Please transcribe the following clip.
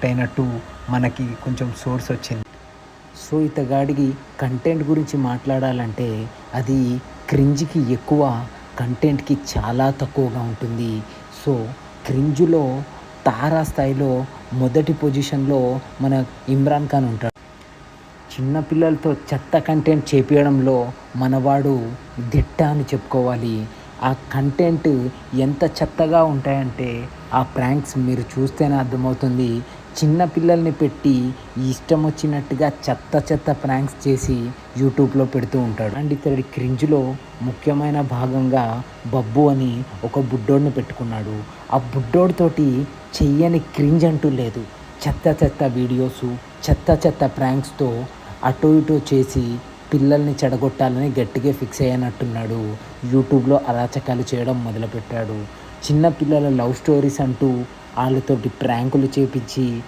Connect అయినట్టు మనకి కొంచెం సోర్స్ వచ్చింది. సో ఇతగాడికి కంటెంట్ గురించి మాట్లాడాలంటే అది క్రింజ్కి ఎక్కువ కంటెంట్కి చాలా తక్కువగా ఉంటుంది. సో క్రింజ్లో తారా స్థాయిలో మొదటి పొజిషన్లో మన ఇమ్రాన్ ఖాన్ ఉంటాడు. చిన్నపిల్లలతో చెత్త కంటెంట్ చేపించడంలో మనవాడు దిట్ట అని చెప్పుకోవాలి. ఆ కంటెంట్ ఎంత చెత్తగా ఉంటాయంటే ఆ ప్రాంక్స్ మీరు చూస్తేనే అర్థమవుతుంది. చిన్న పిల్లల్ని పెట్టి ఇష్టం వచ్చినట్టుగా చెత్త చెత్త ప్రాంక్స్ చేసి యూట్యూబ్లో పెడుతూ ఉంటాడు. అండ్ ఇతడి క్రింజ్లో ముఖ్యమైన భాగంగా బబ్బు అని ఒక బుడ్డోడిని పెట్టుకున్నాడు. ఆ బుడ్డోడితోటి చెయ్యని క్రింజ్ అంటూ లేదు. చెత్త చెత్త వీడియోసు చెత్త చెత్త ప్రాంక్స్తో అటు ఇటు చేసి పిల్లల్ని చెడగొట్టాలని గట్టిగా ఫిక్స్ అయ్యనట్టున్నాడు యూట్యూబ్లో అరాచకాలు చేయడం మొదలుపెట్టాడు. చిన్న పిల్లల లవ్ స్టోరీస్ అంటూ వాళ్ళతోటి ప్రాంకులు చేపించి